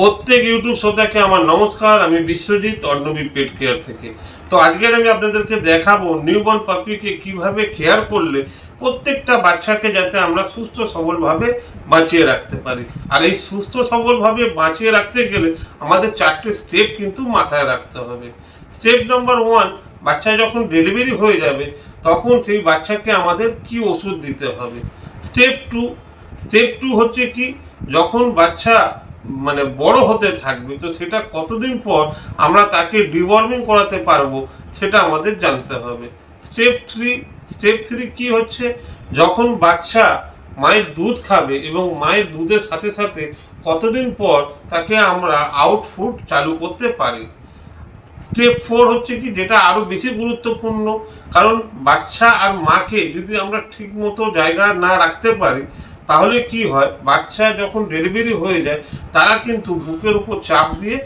প্রত্যেক ইউটিউব শ্রোতাকে আমার নমস্কার, আমি বিশ্বজিৎ অর্ণবী পেট কেয়ার থেকে। তো আজকের আমি আপনাদেরকে দেখাবো নিউবর্ন পাপিকে কীভাবে কেয়ার করলে প্রত্যেকটা বাচ্চাকে যাতে আমরা সুস্থ সবলভাবে বাঁচিয়ে রাখতে পারি। আর এই সুস্থ সবলভাবে বাঁচিয়ে রাখতে গেলে আমাদের চারটে স্টেপ কিন্তু মাথায় রাখতে হবে। স্টেপ নম্বর ওয়ান, বাচ্চা যখন ডেলিভারি হয়ে যাবে, তখন সেই বাচ্চাকে আমাদের কি ওষুধ দিতে হবে? স্টেপ টু স্টেপ টু হচ্ছে কি, যখন বাচ্চা মানে বড় হতে থাকবে। তো সেটা কতদিন পর আমরা তাকে ডিওয়ার্মিং করাতে পারব সেটা আমাদের জানতে হবে। স্টেপ থ্রি স্টেপ থ্রি কি হচ্ছে? যখন বাচ্চা মায়ের দুধ খাবে এবং মায়ের দুধের সাথে সাথে কতদিন পর তাকে আমরা আউটফুট চালু করতে পারি? স্টেপ ফোর হচ্ছে কি? যেটা আরও বেশি গুরুত্বপূর্ণ, কারণ বাচ্চা আর মাকে যদি আমরা ঠিক মতো জায়গা না রাখতে পারি তাহলে কি হয়? বাচ্চা যখন ডেলিভারি হয়ে যায়, তারা কিন্তু বুকের উপর চাপ দিয়ে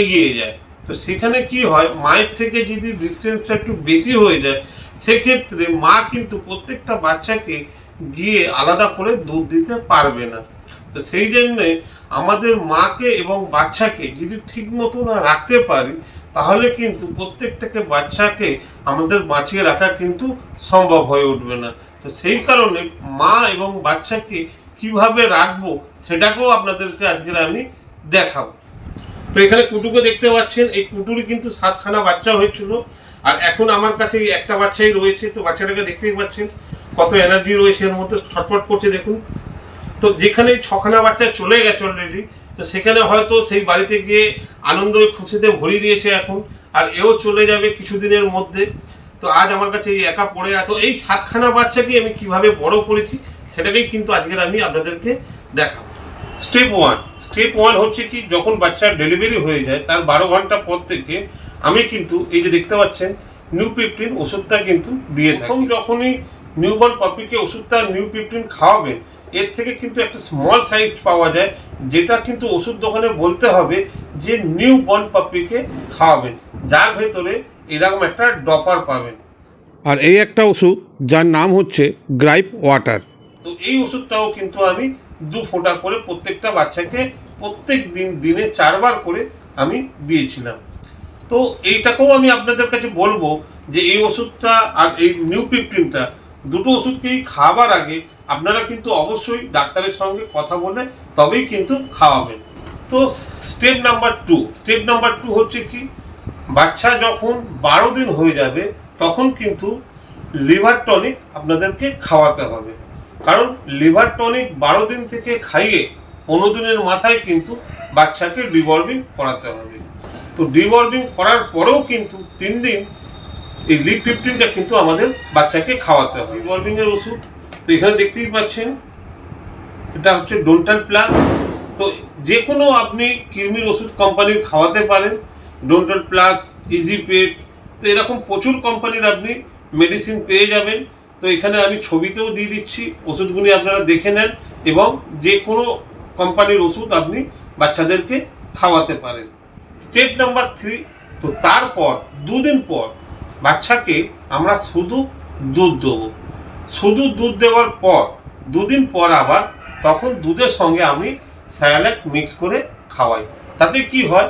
এগিয়ে যায়। তো সেখানে কি হয়? মায়ের থেকে যদি ডিস্টেন্সটা একটু বেশি হয়ে যায়, সেক্ষেত্রে মা কিন্তু প্রত্যেকটা বাচ্চাকে গিয়ে আলাদা করে দুধ দিতে পারবে না। তো সেই জন্যে আমাদের মাকে এবং বাচ্চাকে যদি ঠিক মতো না রাখতে পারি, তাহলে কিন্তু প্রত্যেকটাকে বাচ্চাকে আমাদের বাঁচিয়ে রাখা কিন্তু সম্ভব হয়ে উঠবে না। তো সেই কারণে মা এবং বাচ্চাকে কীভাবে রাখব সেটাকেও আপনাদেরকে আজকে আমি দেখাবো। তো এখানে কুটুকে দেখতে পাচ্ছেন, এই কুটুরি কিন্তু সাতখানা বাচ্চা হয়েছিল। আর এখন আমার কাছে একটা বাচ্চাই রয়েছে, তো বাচ্চাটাকে দেখতেই পাচ্ছেন, কত এনার্জি রয়েছে এর মধ্যে, ছটফট করছে দেখুন। তো যেখানে ছখানা বাচ্চা চলে গেছে অলরেডি তো সেখানে হয়তো সেই বাড়িতে গিয়ে আনন্দ খুশিতে ভরিয়ে দিয়েছে এখন। আর এও চলে যাবে কিছুদিনের মধ্যে। তো আজ আমার কাছে এই একা পড়ে আছে। এই সাতখানা বাচ্চাকে আমি কীভাবে বড় করেছি সেটাকেই কিন্তু আজকের আমি আপনাদেরকে দেখাবো। স্টেপ ওয়ান স্টেপ ওয়ান হচ্ছে কি, যখন বাচ্চার ডেলিভারি হয়ে যায়, তার বারো ঘণ্টা পর থেকে আমি কিন্তু এই যে দেখতে পাচ্ছেন নিউ ফিফটিন ওষুধটা কিন্তু দিয়ে থাকি। যখনই নিউবর্ন পাপিকে ওষুধটা নিউ ফিফটিন খাওয়াবেন, এর থেকে কিন্তু একটা স্মল সাইজ পাওয়া যায়, যেটা কিন্তু ওষুধ দোকানে বলতে হবে যে নিউ বর্ন পাপিকে খাওয়াবেন। যার ভেতরে এরকম একটা ডপার পাবেন। আর এই একটা ওষুধ যার নাম হচ্ছে গ্রাইপ ওয়াটার। তো এই ওষুধটাও কিন্তু আমি দু ফোঁটা করে প্রত্যেকটা বাচ্চাকে প্রত্যেক দিন দিনে চারবার করে আমি দিয়েছিলাম। তো এইটাকেও আমি আপনাদের কাছে বলব যে এই ওষুধটা আর এই নিউ ফিফটিনটা দুটো ওষুধকেই খাওয়াবার আগে আপনারা কিন্তু অবশ্যই ডাক্তারের সঙ্গে কথা বলে তবেই কিন্তু খাওয়াবেন। তো step number two step number two হচ্ছে কি? বাচ্চা যখন বারো দিন হয়ে যাবে, তখন কিন্তু লিভার টনিক আপনাদেরকে খাওয়াতে হবে। কারণ লিভার টনিক বারো দিন থেকে খাইয়ে পনেরো দিনের মাথায় কিন্তু বাচ্চাকে ডিবর্বিং করাতে হবে। তো ডিবর্বিং করার পরেও কিন্তু তিন দিন এই লিভ ফিফটিনটা কিন্তু আমাদের বাচ্চাকে খাওয়াতে হবে। ডিবর্বিং এর ওষুধ তো এখানে দেখতেই পাচ্ছেন, এটা হচ্ছে ডোন্টাল প্লাস। তো যে কোনো আপনি কৃমির ওষুধ কোম্পানির খাওয়াতে পারেন ডোন্টাল প্লাস ইজি পেট তো এরকম প্রচুর কোম্পানির আপনি মেডিসিন পেয়ে যাবেন। তো এখানে আমি ছবিতেও দিয়ে দিচ্ছি, ওষুধগুলি আপনারা দেখে নেন এবং যে কোনো কোম্পানির ওষুধ আপনি বাচ্চাদেরকে খাওয়াতে পারেন। স্টেপ নাম্বার থ্রি তো তারপর, দুদিন পর বাচ্চাকে আমরা শুধু দুধ দেবো। শুধু দুধ দেওয়ার পর, দুদিন পর আবার তখন দুধের সঙ্গে আমি স্যালাক মিক্স করে খাওয়াই। তাতে কি হয়?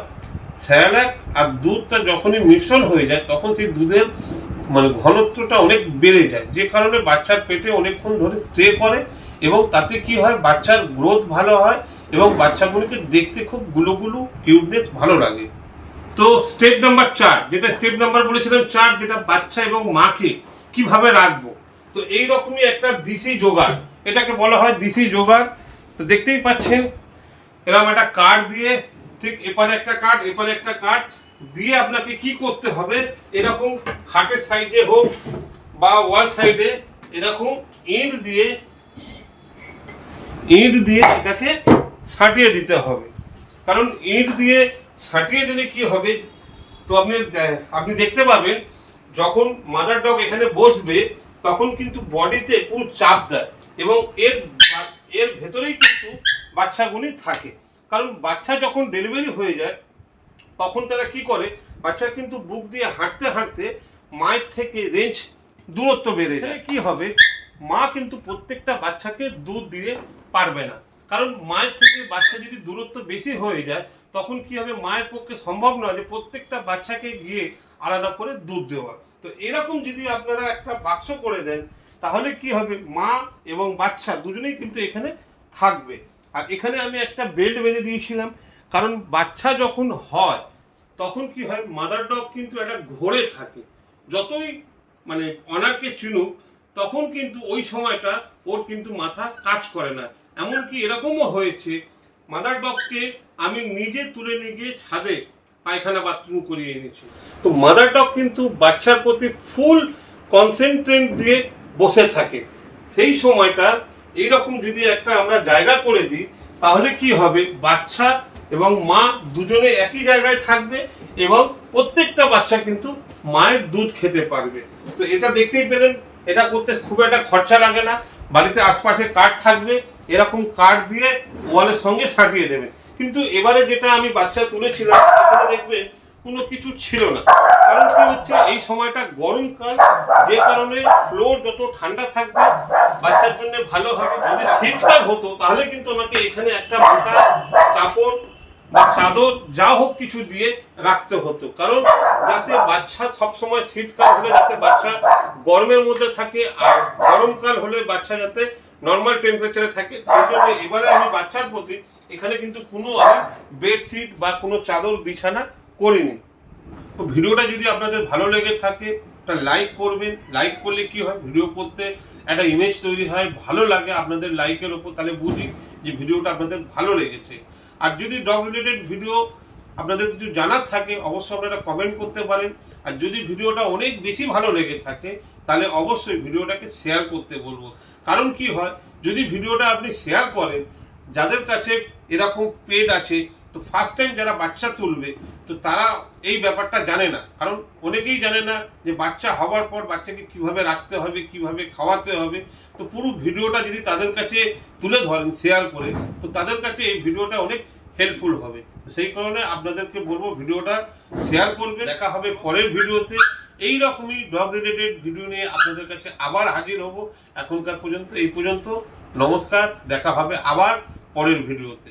স্যালাক আর দুধটা যখনই মিশ্রণ হয়ে যায়, তখন সেই দুধের মানে ঘনত্বটা অনেক বেড়ে যায়। যে কারণে বাচ্চার পেটে অনেকক্ষণ ধরে স্টে করে এবং তাতে কি হয়, বাচ্চার গ্রোথ ভালো হয় এবং বাচ্চাগুলোকে দেখতে খুবগুলো গুলো কিউটনেস ভালো লাগে। তো স্টেপ নাম্বার চার, যেটা স্টেপ নাম্বার বলেছিলাম, চার যেটা বাচ্চা এবং মাকে কীভাবে রাখব? তো এই রকমই একটা দিশি জোগাড়। এটাকে বলা হয় দিশি জোগাড়। তো দেখতেই পাচ্ছেন এরকম একটা কার্ড দিয়ে ঠিক এপারে একটা কার্ড এপারে একটা কার্ড দিয়ে আপনাকে কি করতে হবে? এরকম খাটের সাইডে হোক বা ওয়াল সাইডে এরকম ইট দিয়ে ইট দিয়ে এটাকে সাটিয়ে দিতে হবে। কারণ ইট দিয়ে সাটিয়ে দিলে কি হবে? তো আপনি আপনি দেখতে পাবেন, যখন মাদার ডগ এখানে বসবে, তখন কিন্তু বডিতে পুরো চাপ দেয় এবং এর এর ভেতরেই কিন্তু বাচ্চাগুলি থাকে। কারণ বাচ্চা যখন ডেলিভারি হয়ে যায় তখন তারা কি করে? বাচ্চা কিন্তু বুক দিয়ে হাঁটতে হাঁটতে মায়ের থেকে রেঞ্জ দূরত্ব বেড়ে যায়। কি হবে? মা কিন্তু প্রত্যেকটা বাচ্চাকে দুধ দিয়ে পারবে না। কারণ মায়ের থেকে বাচ্চা যদি দূরত্ব বেশি হয়ে যায় তখন কি হবে? মায়ের পক্ষে সম্ভব নয় যে প্রত্যেকটা বাচ্চাকে গিয়ে আলাদা করে দুধ দেওয়া। তো এরকম যদি আপনারা একটা বাক্স করে দেন তাহলে কি হবে? মা এবং বাচ্চা দুজনেই কিন্তু এখানে থাকবে। আর এখানে আমি একটা বেল্ট বেঁধে দিয়েছিলাম, কারণ বাচ্চা যখন হয়, তখন কি হয় মাদার ডগ কিন্তু একটা ঘোরে থাকে। যতই মানে অনারকে চিনুক, তখন কিন্তু ওই সময়টা ওর কিন্তু মাথা কাজ করে না। এমনকি এরকমও হয়েছে মাদার ডগকে আমি নিজে তুলে নিয়ে গিয়ে ছাদে পায়খানা বাথরুম করিয়ে এনেছি। তো মাদার ডগ কিন্তু বাচ্চার প্রতি ফুল কনসেন্ট্রেট দিয়ে বসে থাকে। সেই সময়টা এইরকম যদি একটা আমরা জায়গা করে দিই, তাহলে কি হবে? বাচ্চা এবং মা দুজনে একই জায়গায় থাকবে এবং প্রত্যেকটা বাচ্চা কিন্তু মায়ের দুধ খেতে পারবে। তো এটা দেখতেই পেলেন, এটা করতে খুব একটা খরচা লাগে না। বাড়িতে আশপাশে কাঠ থাকবে, এরকম কাঠ দিয়ে ওয়ালের সঙ্গে সাজিয়ে দেবেন কিন্তু এবারে যেটা আমি বাচ্চা তুলেছিলাম দেখবেন কোনো কিছু ছিল না। কারণ কি হচ্ছে, এই সময়টা গরমকাল যে কারণে ফ্লোর যত ঠান্ডা থাকবে, বাচ্চার জন্য ভালো হবে। যদি শীতকাল হতো, তাহলে কিন্তু আমাকে এখানে একটা মোটা কাপড় বা চাদর, যা হোক কিছু দিয়ে রাখতে হতো। কারণ যাতে বাচ্চা সবসময় শীতকাল হলে যাতে বাচ্চা গরমের মধ্যে থাকে, আর গরমকাল হলে বাচ্চা যাতে নর্মাল টেম্পারেচারে থাকে, সেই জন্য এবারে আমি বাচ্চার প্রতি এখানে কিন্তু কোনো আমি বেডশিট বা কোনো চাদর, বিছানা করিনি। তো ভিডিওটা যদি আপনাদের ভালো লেগে থাকে, একটা লাইক করবেন। লাইক করলে কি হয়? ভিডিও করতে একটা ইমেজ তৈরি হয়, ভালো লাগে আপনাদের লাইকের ওপর, তাহলে বুঝি যে ভিডিওটা আপনাদের ভালো লেগেছে। আর যদি ডগ রিলেটেড ভিডিও আপনাদের কিছু জানার থাকে, অবশ্যই আপনারা কমেন্ট করতে পারেন। আর যদি ভিডিওটা অনেক বেশি ভালো লেগে থাকে, তাহলে অবশ্যই ভিডিওটাকে শেয়ার করতে বলব। কারণ কি হয়? যদি ভিডিওটা আপনি শেয়ার করেন, যাদের কাছে এরকম পেড আছে তো ফার্স্ট টাইম যারা বাচ্চা তুলবে, তো তারা এই ব্যাপারটা জানে না। কারণ অনেকেই জানে না যে বাচ্চা হওয়ার পর বাচ্চাকে কীভাবে রাখতে হবে, কীভাবে খাওয়াতে হবে। তো পুরো ভিডিওটা যদি তাদের কাছে তুলে ধরেন শেয়ার করে, তো তাদের কাছে এই ভিডিওটা অনেক হেল্পফুল হবে। সেই কারণে আপনাদেরকে বলব, ভিডিওটা শেয়ার করবে দেখা হবে পরের ভিডিওতে। এই রকমই ডগ রিলেটেড ভিডিও নিয়ে আপনাদের কাছে আবার হাজির হব। এখনকার পর্যন্ত, এই পর্যন্ত। নমস্কার, দেখা হবে আবার পরের ভিডিওতে।